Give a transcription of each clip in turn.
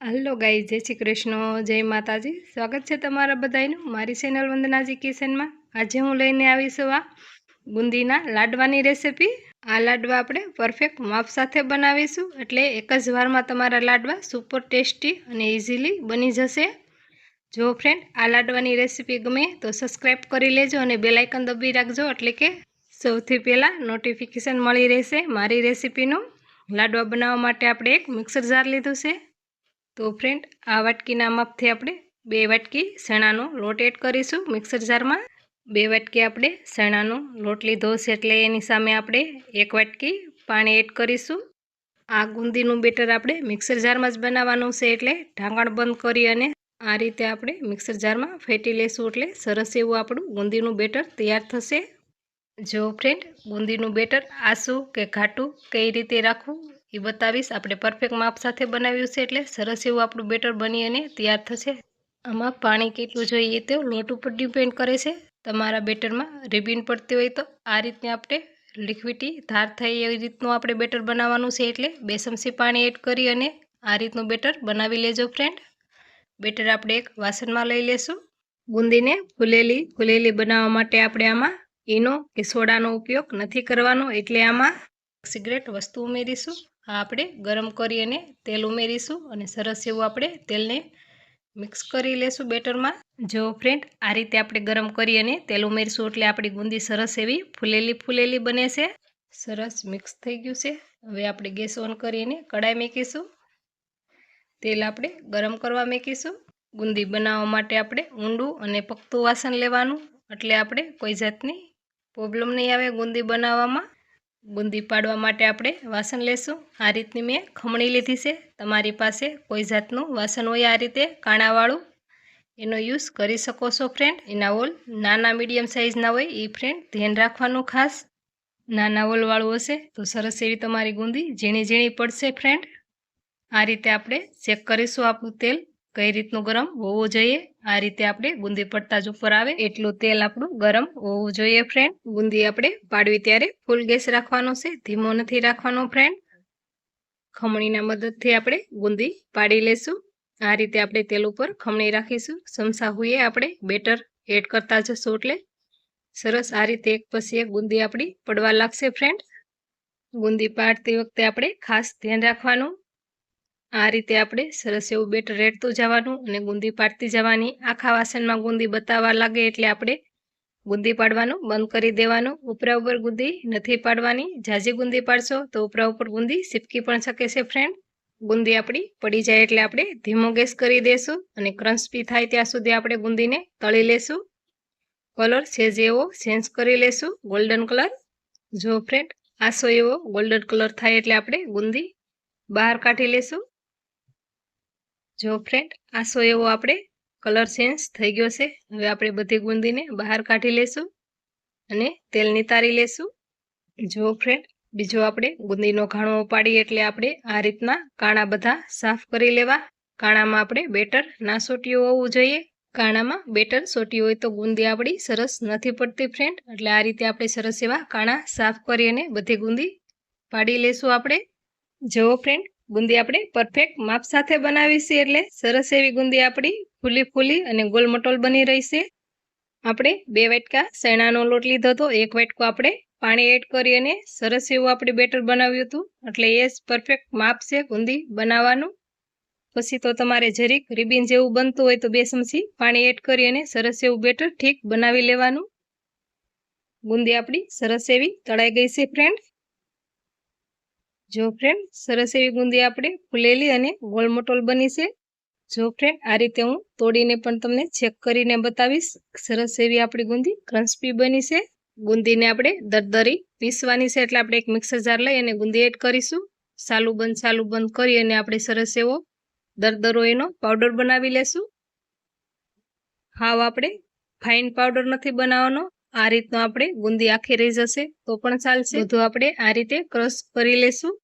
Hello ગાઈ જય શ્રી કૃષ્ણ, જય માતાજી. સ્વાગત છે તમારા બધાનું મારી ચેનલ વંદનાજી કિચનમાં. આજે હું લઈને આવીશ આ બુંદીના લાડવાની રેસિપી. આ લાડવા આપણે પરફેક્ટ માપ સાથે બનાવીશું. એટલે એક જ વારમાં તમારા લાડવા સુપર ટેસ્ટી અને ઇઝીલી બની જશે. જો ફ્રેન્ડ આ લાડવાની રેસીપી ગમે તો સબસ્ક્રાઈબ કરી લેજો અને બેલાઇકન દબી રાખજો. એટલે કે સૌથી પહેલાં નોટિફિકેશન મળી રહેશે મારી રેસિપીનું. લાડવા બનાવવા માટે આપણે એક મિક્સર જાર લીધું છે. તો ફ્રેન્ડ આ વાટકીના માપથી આપણે બે વાટકી ચણાનો લોટ એડ કરીશું મિક્સર જારમાં બે વાટકી આપણે ચણાનો લોટ લીધો છે એટલે એની સામે આપણે એક વાટકી પાણી એડ કરીશું. આ ગુંદીનું બેટર આપણે મિક્સર જારમાં જ બનાવવાનું છે એટલે ઢાંકણ બંધ કરી અને આ રીતે આપણે મિક્સર જારમાં ફેટી લેશું એટલે સરસ એવું આપણું ગુંદીનું બેટર તૈયાર થશે. જો ફ્રેન્ડ ગુંદીનું બેટર આસું કે ઘાટું કઈ રીતે રાખવું એ બતાવીશ. આપણે પરફેક્ટ માપ સાથે બનાવ્યું છે એટલે સરસ એવું આપણું બેટર બની અને તૈયાર થશે. આમાં પાણી કેટલું જોઈએ તે લોટ ઉપર ડિપેન્ડ કરે છે. તમારા બેટરમાં રિબિન પડતી હોય તો આ રીતને આપણે લિક્વિડી ધાર થાય એવી રીતનું આપણે બેટર બનાવવાનું છે એટલે બે ચમચી પાણી એડ કરી અને આ રીતનું બેટર બનાવી લેજો ફ્રેન્ડ બેટર આપણે એક વાસણમાં લઈ લેશું. બુંદીને ફૂલેલી ફૂલેલી બનાવવા માટે આપણે આમાં ઈનો કે સોડાનો ઉપયોગ નથી કરવાનો એટલે આમાં સિગરેટ વસ્તુ ઉમેરીશું. આપણે ગરમ કરી અને તેલ ઉમેરીશું અને સરસ એવું આપણે તેલને મિક્સ કરી લેશું બેટરમાં. જો ફ્રેન્ડ આ રીતે આપણે ગરમ કરી અને તેલ ઉમેરીશું એટલે આપણી ગુંદી સરસ એવી ફૂલેલી ફૂલેલી બને છે. સરસ મિક્સ થઈ ગયું છે. હવે આપણે ગેસ ઓન કરીને કડાઈ મૂકીશું. તેલ આપણે ગરમ કરવા મૂકીશું. ગુંદી બનાવવા માટે આપણે ઊંડું અને પકતું વાસણ લેવાનું. એટલે આપણે કોઈ જાતની પ્રોબ્લેમ નહીં આવે ગુંદી બનાવવામાં. બુંદી પાડવા માટે આપણે વાસણ લેશું. આ રીતની મેં ખમણી લીધી છે. તમારી પાસે કોઈ જાતનું વાસણ હોય આ રીતે કાણાવાળું. એનો યુઝ કરી શકો છો ફ્રેન્ડ એના ઓલ નાના મીડિયમ સાઇઝના હોય એ ફ્રેન્ડ ધ્યાન રાખવાનું ખાસ. નાના ઓલવાળું હશે તો સરસ એવી તમારી ગુંદી ઝીણી ઝીણી પડશે ફ્રેન્ડ આ રીતે આપણે ચેક કરીશું આપણું તેલ. કઈ રીતનું ગરમ હોવું જોઈએ. આ રીતે આપણે બુંદી પડતા જ ઉપર આવે. એટલું તેલ આપણું ગરમ હોવું જોઈએ ફ્રેન્ડ બુંદી આપણે પાડવી ત્યારે ફૂલ ગેસ રાખવાનો છે, ધીમો નથી રાખવાનો ફ્રેન્ડ ખમણીના મદદથી આપણે બુંદી પાડી લેશું. આ રીતે આપણે તેલ ઉપર ખમણી રાખીશું. સમસા હોઈએ આપણે બેટર એડ કરતા જશું એટલે. સરસ આ રીતે એક પછી એક બુંદી આપણી પડવા લાગશે ફ્રેન્ડ બુંદી પાડતી વખતે આપણે ખાસ ધ્યાન રાખવાનું. આ રીતે આપણે સરસ એવું બેટર રેડતું જવાનું અને ગુંદી પાડતી જવાની. આખા વાસણમાં ગુંદી બતાવવા લાગે એટલે આપણે ગુંદી પાડવાનું બંધ કરી દેવાનું. ઉપરા ઉપર ગુંદી નથી પાડવાની. ઝાઝી ગુંદી પાડશો તો ઉપરા ઉપર ગુંદી સિપકી પણ શકે છે ફ્રેન્ડ ગુંદી આપણી પડી જાય એટલે આપણે ધીમો ગેસ કરી દેશું અને ક્રન્સ્પી થાય ત્યાં સુધી આપણે ગુંદીને તળી લેશું. કલર છે જેવો ચેન્જ કરી લેશું. ગોલ્ડન કલર જો ફ્રેન્ડ આસો એવો ગોલ્ડન કલર થાય એટલે આપણે ગુંદી બહાર કાઢી લેશું. જો ફ્રેન્ડ આસો એવો આપણે કલર ચેન્જ થઈ ગયો છે. હવે આપણે બધી ગુંદીને બહાર કાઢી લેશું અને તેલ નિતારી લેશું. જો ફ્રેન્ડ બીજો આપણે ગુંદીનો ઘાણો પાડીએ એટલે આપણે આ રીતના કાણા બધા સાફ કરી લેવા. કાણામાં આપણે બેટર ના સોટ્યું હોવું જોઈએ. કાણામાં બેટર સોટી હોય તો ગુંદી આપણી સરસ નથી પડતી ફ્રેન્ડ એટલે આ રીતે આપણે સરસ એવા કાણા સાફ કરી અને બધી ગુંદી પાડી લેશું આપણે. જુઓ ફ્રેન્ડ ગુંદી આપણે પરફેક્ટ માપ સાથે બનાવીશું એટલે સરસ એવી ગુંદી આપણી ફૂલી ફૂલી અને ગોલમટોલ બની રહેશે આપણે બે વાટકા શેણાનો લોટ લીધો હતો. એક વાટકો આપણે પાણી એડ કરી અને સરસ એવું આપણે બેટર બનાવ્યું હતું. એટલે એ પરફેક્ટ માપ છે ગુંદી બનાવવાનું. પછી તો તમારે જરીક રિબિન જેવું બનતું હોય તો બે ચમચી પાણી એડ કરી અને સરસ એવું બેટર ઠીક બનાવી લેવાનું. ગુંદી આપણી સરસ એવી તળાઈ ગઈ છે ફ્રેન્ડ જો ફ્રેન્ડ સરસ એવી ગુંદી આપણે ફૂલેલી અને ગોલમોટોલ બની છે. જો ફ્રેન્ડ આ રીતે હું તોડીને પણ તમને ચેક કરીને બતાવીશ. સરસ એવી આપણી ગુંદી ક્રન્સપી બની છે. ગુંદીને આપણે દરદરી પીસવાની છે એટલે આપણે એક મિક્સર જાર લઈ અને ગુંદી એડ કરીશું. સાલું બંધ સાલું બંધ કરી અને આપણે સરસ એવો દરદરો એનો પાવડર બનાવી લેશું. હાવ આપણે ફાઇન પાવડર નથી બનાવવાનો. આ રીતનો આપણે ગુંદી આખી રહી જશે. તો પણ ચાલશે. બધું આપણે આ રીતે ક્રશ કરી લેશું.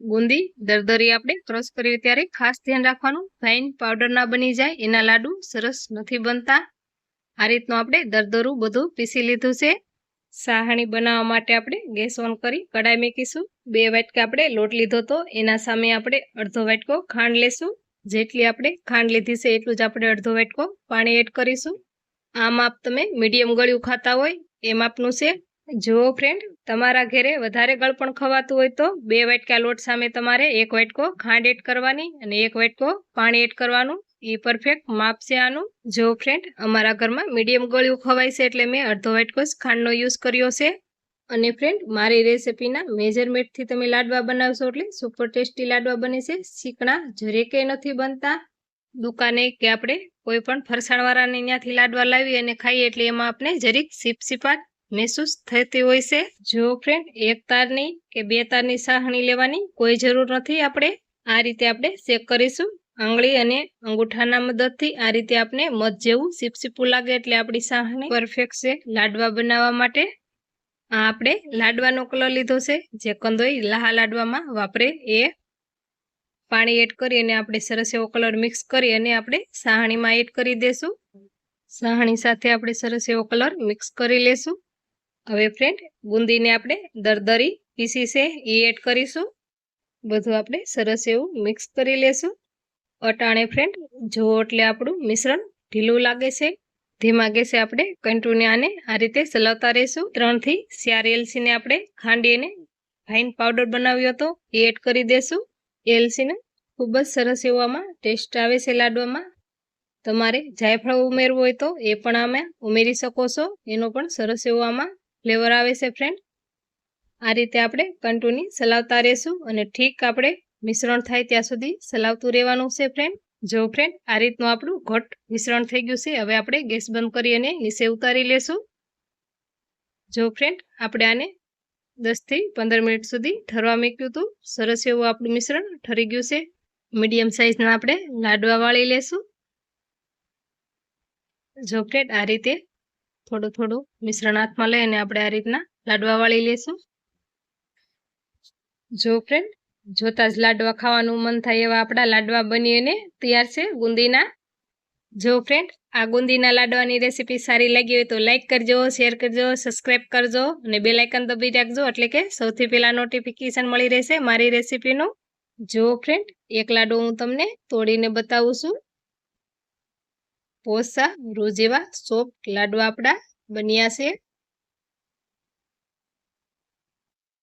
ગુંદી દરદરી આપણે ક્રશ કરીએ ત્યારે ખાસ ધ્યાન રાખવાનું, ફાઇન પાવડર ના બની જાય, એના લાડુ સરસ નથી બનતા. આ રીતનું આપણે દરદરું બધું પીસી લીધું છે. સાહણી બનાવવા માટે આપણે ગેસ ઓન કરી કડાઈ મૂકીશું. બે વાટકા આપણે લોટ લીધો તો એના સામે આપણે અડધો વાટકો ખાંડ લેશું. જેટલી આપણે ખાંડ લીધી છે એટલું જ આપણે અડધો વાટકો પાણી એડ કરીશું. આ માપ તમે મીડિયમ ગળ્યું ખાતા હોય એ માપનું છે. જુઓ ફ્રેન્ડ તમારા ઘરે વધારે ગળપણ ખવાતું હોય તો બે વાટકા લોટ સામે તમારે એક વાટકો ખાંડ એડ કરવાની અને એક વાટકો પાણી એડ કરવાનું. એ પરફેક્ટ માપ છે આનું. જો ફ્રેન્ડ અમારા ઘરમાં મીડિયમ ગળ્યું ખવાય છે એટલે મેં અડધો વાટકો ખાંડનો યુઝ કર્યો છે. અને ફ્રેન્ડ મારી રેસિપીના મેજરમેન્ટથી તમે લાડવા બનાવશો એટલે સુપર ટેસ્ટી લાડવા બને છે. ચીકણા જરે કે નથી બનતા. દુકાને કે આપણે કોઈ પણ ફરસાણવાળાને ત્યાંથી લાડવા લાવી અને ખાઈએ એટલે એમાં આપણે જરીક સીપસીપાટ મહેસૂસ થતી હોય છે. જો ફ્રેન્ડ એક તારની કે બે તારની સાહણી લેવાની કોઈ જરૂર નથી, આપણે આ રીતે આપણે ચેક કરીશું. આંગળી અને અંગૂઠાના મદદથી આ રીતે આપણે મધ જેવું સીપસીપું લાગે એટલે આપણી સાહણી પરફેક્ટ છે. લાડવા બનાવવા માટે આ આપણે લાડવાનો કલર લીધો છે. જે કંદોઈ લાહા લાડવામાં વાપરે એ પાણી એડ કરી અને આપણે સરસ એવો કલર મિક્સ કરી અને આપણે સાહણીમાં એડ કરી દેશું. સાહણી સાથે આપણે સરસ એવો કલર મિક્સ કરી લેશું. હવે ફ્રેન્ડ બુંદીને આપણે દરદરી પીસી છે એ એડ કરીશું. બધું આપણે સરસ એવું મિક્સ કરી લેશું. અટાણે ફ્રેન્ડ જો એટલે આપણું મિશ્રણ ઢીલું લાગે છે, ધીમા ગેસે આપણે કંટુને આને આ રીતે સલાવતા રહીશું. ત્રણથી ચાર એલસીને આપણે ખાંડીને ફાઇન પાવડર બનાવ્યો હતો એ એડ કરી દેશું. એલસીને ખૂબ જ સરસ એવો ટેસ્ટ આવે છે લાડવામાં. તમારે જાયફળ ઉમેરવું હોય તો એ પણ આમાં ઉમેરી શકો છો. એનો પણ સરસ એવો ફ્લેવર આવે છે ફ્રેન્ડ આ રીતે આપણે કંટુની સલાવતા રહેશું અને ઠીક આપણે મિશ્રણ થાય ત્યાં સુધી સલાવતું રહેવાનું છે ફ્રેન્ડ જો ફ્રેન્ડ આ રીતનું આપણું ઘટ મિશ્રણ થઈ ગયું છે, હવે આપણે ગેસ બંધ કરી અને નીચે ઉતારી લેશું. જો ફ્રેન્ડ આપણે આને દસથી પંદર મિનિટ સુધી ઠરવા મૂક્યું હતું સરસ એવું આપણું મિશ્રણ ઠરી ગયું છે. મીડિયમ સાઇઝના આપણે લાડવા વાળી લેશું. જોકેટ આ રીતે થોડું થોડું મિશ્રણ હાથમાં લઈ અને આપણે આ રીતના લાડવા વાળી લેશું. જો ફ્રેન્ડ જોતા જ લાડવા ખાવાનું મન થાય એવા આપણા લાડવા બની અને તૈયાર છે ગુંદીના. જો ફ્રેન્ડ આ ગુંદીના લાડવાની રેસીપી સારી લાગી હોય તો લાઇક કરજો શેર કરજો સબસ્ક્રાઈબ કરજો અને બે લાઇકન દબી રાખજો એટલે કે સૌથી પહેલાં નોટિફિકેશન મળી રહેશે મારી રેસીપીનું જો ફ્રેન્ડ એક લાડુ હું તમને તોડીને બતાવું છું. પોસા રૂ જેવા સોફ્ટ લાડુ આપણા બન્યા છે.